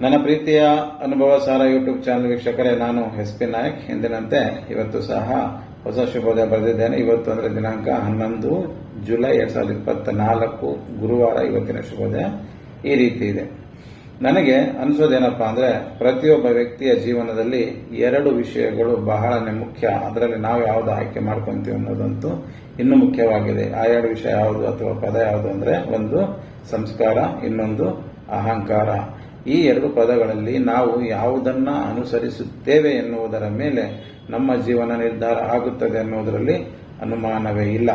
ನನ್ನ ಪ್ರೀತಿಯ ಅನುಭವ ಸಾರ ಯೂಟ್ಯೂಬ್ ಚಾನಲ್ ವೀಕ್ಷಕರೇ, ನಾನು ಎಸ್ ಪಿ ನಾಯಕ್. ಎಂದಿನಂತೆ ಇವತ್ತು ಸಹ ಹೊಸ ಶುಭೋದಯ ಬರೆದಿದ್ದೇನೆ. ಇವತ್ತು ಅಂದ್ರೆ ದಿನಾಂಕ ಹನ್ನೊಂದು ಜುಲೈ ಎರಡ್ ಸಾವಿರದ ಇಪ್ಪತ್ತ ನಾಲ್ಕು ಗುರುವಾರ ಇವತ್ತಿನ ಶುಭೋದಯ ಈ ರೀತಿ ಇದೆ. ನನಗೆ ಅನಿಸೋದೇನಪ್ಪ ಅಂದ್ರೆ, ಪ್ರತಿಯೊಬ್ಬ ವ್ಯಕ್ತಿಯ ಜೀವನದಲ್ಲಿ ಎರಡು ವಿಷಯಗಳು ಬಹಳನೇ ಮುಖ್ಯ. ಅದರಲ್ಲಿ ನಾವು ಯಾವ್ದು ಆಯ್ಕೆ ಮಾಡ್ಕೊಂತೀವಿ ಅನ್ನೋದಂತೂ ಇನ್ನೂ ಮುಖ್ಯವಾಗಿದೆ. ಆ ಎರಡು ವಿಷಯ ಯಾವುದು ಅಥವಾ ಪದ ಯಾವುದು ಅಂದ್ರೆ, ಒಂದು ಸಂಸ್ಕಾರ, ಇನ್ನೊಂದು ಅಹಂಕಾರ. ಈ ಎರಡು ಪದಗಳಲ್ಲಿ ನಾವು ಯಾವುದನ್ನ ಅನುಸರಿಸುತ್ತೇವೆ ಎನ್ನುವುದರ ಮೇಲೆ ನಮ್ಮ ಜೀವನ ನಿರ್ಧಾರ ಆಗುತ್ತದೆ ಅನ್ನುವುದರಲ್ಲಿ ಅನುಮಾನವೇ ಇಲ್ಲ.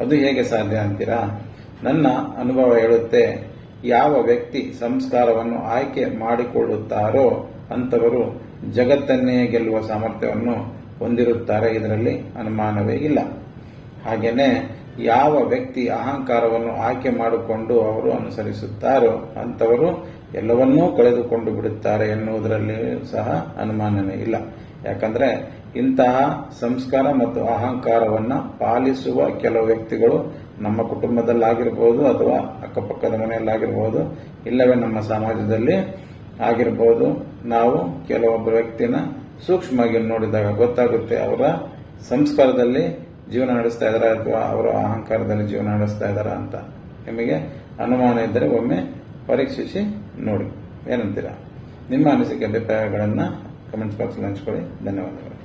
ಅದು ಹೇಗೆ ಸಾಧ್ಯ ಅಂತೀರಾ? ನನ್ನ ಅನುಭವ ಹೇಳುತ್ತೆ, ಯಾವ ವ್ಯಕ್ತಿ ಸಂಸ್ಕಾರವನ್ನು ಆಯ್ಕೆ ಮಾಡಿಕೊಳ್ಳುತ್ತಾರೋ ಅಂತವರು ಜಗತ್ತನ್ನೇ ಗೆಲ್ಲುವ ಸಾಮರ್ಥ್ಯವನ್ನು ಹೊಂದಿರುತ್ತಾರೆ ಇದರಲ್ಲಿ ಅನುಮಾನವೇ ಇಲ್ಲ. ಹಾಗೇನೆ ಯಾವ ವ್ಯಕ್ತಿ ಅಹಂಕಾರವನ್ನು ಆಯ್ಕೆ ಮಾಡಿಕೊಂಡು ಅವರು ಅನುಸರಿಸುತ್ತಾರೋ ಅಂತವರು ಎಲ್ಲವನ್ನೂ ಕಳೆದುಕೊಂಡು ಬಿಡುತ್ತಾರೆ ಎನ್ನುವುದರಲ್ಲಿ ಸಹ ಅನುಮಾನವೇ ಇಲ್ಲ. ಯಾಕಂದ್ರೆ ಇಂತಹ ಸಂಸ್ಕಾರ ಮತ್ತು ಅಹಂಕಾರವನ್ನ ಪಾಲಿಸುವ ಕೆಲವು ವ್ಯಕ್ತಿಗಳು ನಮ್ಮ ಕುಟುಂಬದಲ್ಲಾಗಿರ್ಬೋದು ಅಥವಾ ಅಕ್ಕಪಕ್ಕದ ಮನೆಯಲ್ಲಾಗಿರ್ಬೋದು, ಇಲ್ಲವೇ ನಮ್ಮ ಸಮಾಜದಲ್ಲಿ ಆಗಿರ್ಬೋದು, ನಾವು ಕೆಲವೊಬ್ಬ ವ್ಯಕ್ತಿನ ಸೂಕ್ಷ್ಮವಾಗಿ ನೋಡಿದಾಗ ಗೊತ್ತಾಗುತ್ತೆ ಅವರ ಸಂಸ್ಕಾರದಲ್ಲಿ ಜೀವನ ನಡೆಸ್ತಾ ಇದಾರ ಅಥವಾ ಅವರ ಅಹಂಕಾರದಲ್ಲಿ ಜೀವನ ನಡೆಸ್ತಾ ಇದಾರ ಅಂತ ನಿಮಗೆ ಅನುಮಾನ ಇದ್ದರೆ ಒಮ್ಮೆ ಪರೀಕ್ಷಿಸಿ ನೋಡಿ. ಏನಂತೀರಾ? ನಿಮ್ಮ ಅನಿಸಿಕೆ, ಅಭಿಪ್ರಾಯಗಳನ್ನು ಕಮೆಂಟ್ಸ್ ಬಾಕ್ಸ್ನಲ್ಲಿ ಹಂಚ್ಕೊಳ್ಳಿ. ಧನ್ಯವಾದಗಳು.